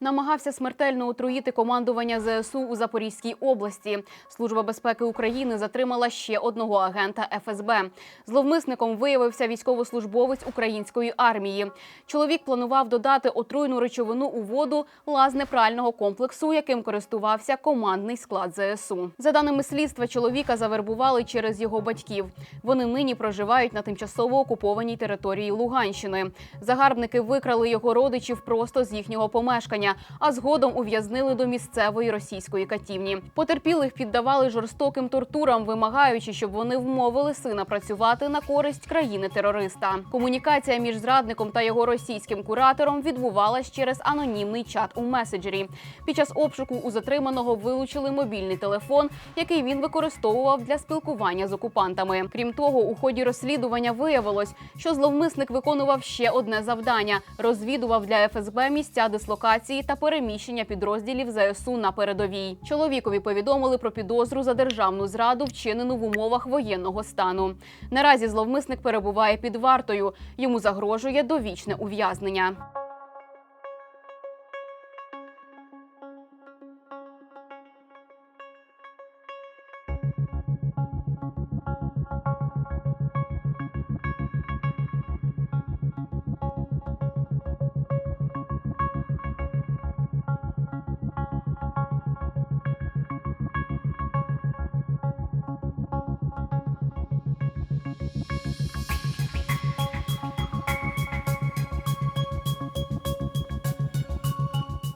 Намагався смертельно отруїти командування ЗСУ у Запорізькій області. Служба безпеки України затримала ще одного агента ФСБ. Зловмисником виявився військовослужбовець української армії. Чоловік планував додати отруйну речовину у воду лазне прального комплексу, яким користувався командний склад ЗСУ. За даними слідства, чоловіка завербували через його батьків. Вони нині проживають на тимчасово окупованій території Луганщини. Загарбники викрали його родичів просто з їхнього помешкання, а згодом ув'язнили до місцевої російської катівні. Потерпілих піддавали жорстоким тортурам, вимагаючи, щоб вони вмовили сина працювати на користь країни-терориста. Комунікація між зрадником та його російським куратором відбувалась через анонімний чат у меседжері. Під час обшуку у затриманого вилучили мобільний телефон, який він використовував для спілкування з окупантами. Крім того, у ході розслідування виявилось, що зловмисник виконував ще одне завдання: розвідував для ФСБ місця дислокації та переміщення підрозділів ЗСУ на передовій. Чоловікові повідомили про підозру за державну зраду, вчинену в умовах воєнного стану. Наразі зловмисник перебуває під вартою. Йому загрожує довічне ув'язнення.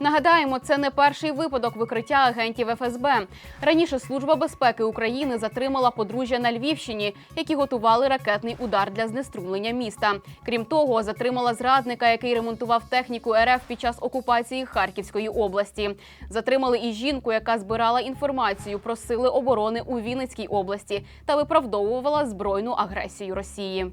Нагадаємо, це не перший випадок викриття агентів ФСБ. Раніше Служба безпеки України затримала подружжя на Львівщині, які готували ракетний удар для знеструмлення міста. Крім того, затримала зрадника, який ремонтував техніку РФ під час окупації Харківської області. Затримали і жінку, яка збирала інформацію про сили оборони у Вінницькій області та виправдовувала збройну агресію Росії.